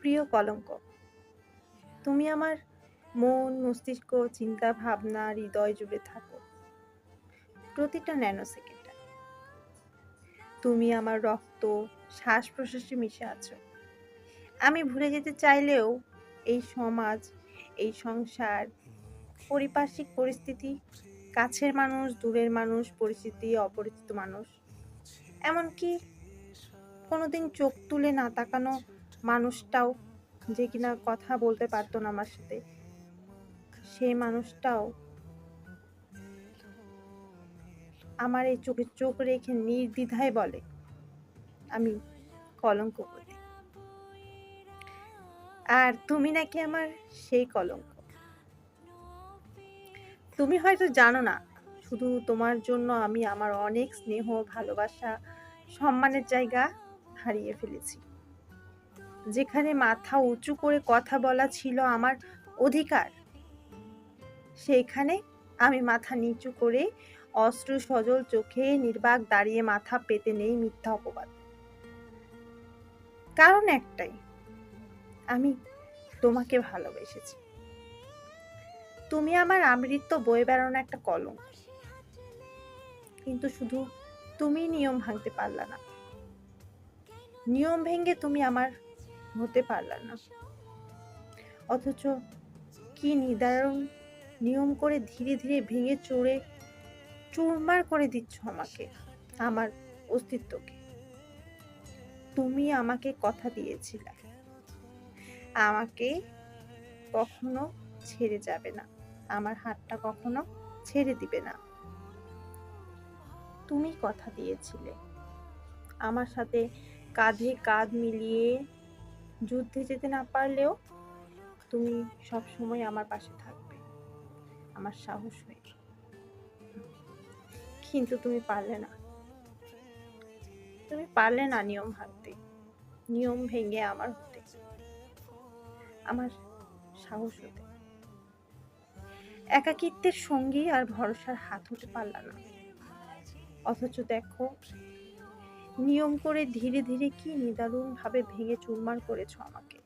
প্রিয় কলঙ্ক। তুমি আমার মন, মস্তিষ্ক, চিন্তা, ভাবনা, হৃদয় জুড়ে থাকো। প্রতিটা ন্যানো সেকেন্ডে তুমি আমার রক্ত শ্বাস প্রশ্বাসে মিশে আছো। আমি ভুলে যেতে চাইলেও এই সমাজ, এই সংসার, পারিপার্শ্বিক পরিস্থিতি, কাছের মানুষ, দূরের মানুষ পরিস্থিতি অপরিচিত মানুষ, এমনকি কোনোদিন চোখ তুলে না তাকানো মানুষটাও যে কিনা কথা বলতে পারতো না আমার সাথে, সেই মানুষটাও আমার এই চোখে চোখ রেখে নির্দ্বিধায় বলে, আমি কলঙ্ক বলি। আর তুমি নাকি আমার সেই কলঙ্ক। তুমি হয়তো জানো না, শুধু তোমার জন্য আমি আমার অনেক স্নেহ, ভালোবাসা, সম্মানের জায়গা হারিয়ে ফেলেছি। যেখানে মাথা উঁচু করে কথা বলা ছিল আমার অধিকার। সেইখানে আমি মাথা নিচু করে অস্ত্র সজল চোখে নির্বাক দাঁড়িয়ে মাথা পেতে নেই মিথ্যা অপবাদ। কারণ একটাই, আমি তোমাকে ভালোবেসেছি। তুমি আমার আমৃত্য বয়ে বেড়ানো একটা কলম। কিন্তু শুধু তুমি নিয়ম ভাঙতে পারলা না। নিয়ম ভেঙে তুমি আমার হতে পারলাম না। অথচ কি নিদারণ নিয়ম করে ধীরে ধীরে ভেঙে চড়ে, চুরমার করে দিচ্ছ আমাকে, আমার অস্তিত্বকে। তুমি আমাকে কথা দিয়েছিলে। আমাকে কখনো ছেড়ে যাবে না। আমার হাতটা কখনো ছেড়ে দিবে না। তুমি কথা দিয়েছিলে। আমার সাথে কাঁধে কাঁধ মিলিয়ে যুদ্ধে যেতে না পারলেও তুমি সব সময় আমার পাশে থাকবে। আমার সাহস হয়ে কিন্তু তুমি পারলে না। তুমি পারলে না নিয়ম ভাঙতে নিয়ম ভেঙে আমার হতে। আমার সাহস হতে। একাকিত্বের সঙ্গী আর ভরসার হাত হতে পারলাম না। অথচ দেখো নিয়ম করে ধীরে ধীরে কি নিদারুণ ভাবে ভেঙে চুরমার করেছ আমাকে?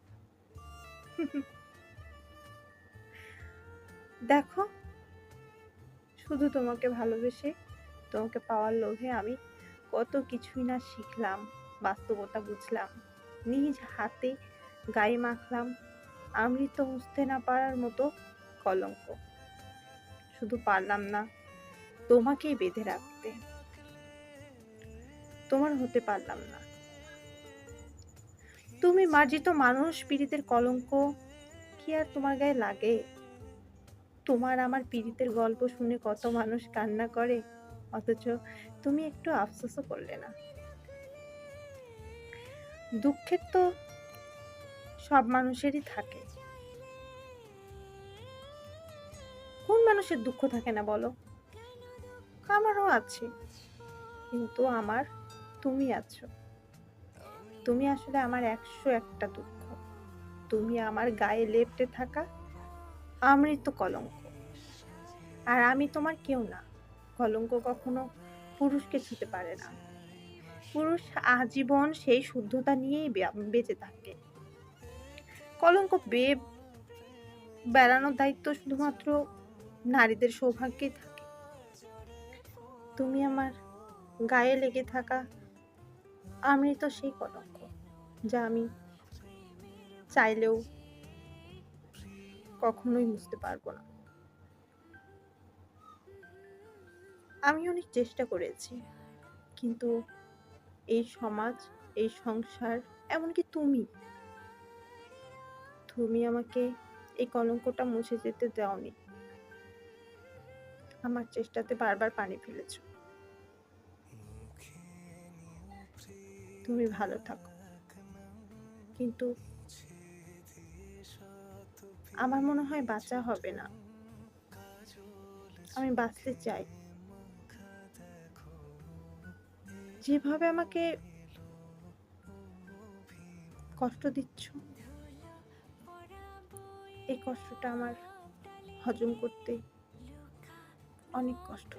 দেখো, শুধু তোমাকে ভালোবেসে তোমাকে পাওয়ার লোভে আমি কত কিছুই না শিখলাম, বাস্তবতা বুঝলাম, নিজ হাতে গায়ে মাখলাম আমৃত মুছতে না পারার মতো কলঙ্ক। শুধু পারলাম না, তোমাকেই বেঁধে রাখতে। তোমার হতে পারলাম না। তুমি মার্জিত মানুষ, পীড়িতের কলঙ্ক, কি আর তোমার গায়ে লাগে? তোমার আমার পীড়িতের গল্প শুনে কত মানুষ কান্না করে? অথচ তুমি একটু আফসোসও করলে না। দুঃখের তো সব মানুষেরই থাকে। কোন মানুষের দুঃখ থাকে না বলো? আমারও আছে। কিন্তু আমার তুমি আছো। তুমি আসলে আমার একশো একটা দুঃখ। তুমি আমার গায়ে লেপটে থাকা আমৃত কলঙ্ক। আর আমি তোমার কেউ না। কলঙ্ক কখনো পুরুষকে ছুতে পারে না। পুরুষ আজীবন সেই শুদ্ধতা নিয়েই বেঁচে থাকে। কলঙ্ক বে বেড়ানোর দায়িত্ব শুধুমাত্র নারীদের সৌভাগ্যেই থাকে। তুমি আমার গায়ে লেগে থাকা আমি তো সেই কলঙ্ক যা আমি চাইলেও কখনোই বুঝতে পারব না। আমি অনেক চেষ্টা করেছি, কিন্তু এই সমাজ, এই সংসার, এমনকি তুমি তুমি আমাকে এই কলঙ্কটা মুছে যেতে দাওনি। আমার চেষ্টাতে বারবার পানি ফেলেছ। তুমি ভালো থাকো। কিন্তু আমার মনে হয় বাঁচা হবে না। আমি বাঁচতে চাই। যেভাবে আমাকে কষ্ট দিচ্ছ, এই কষ্টটা আমার হজম করতে অনেক কষ্ট।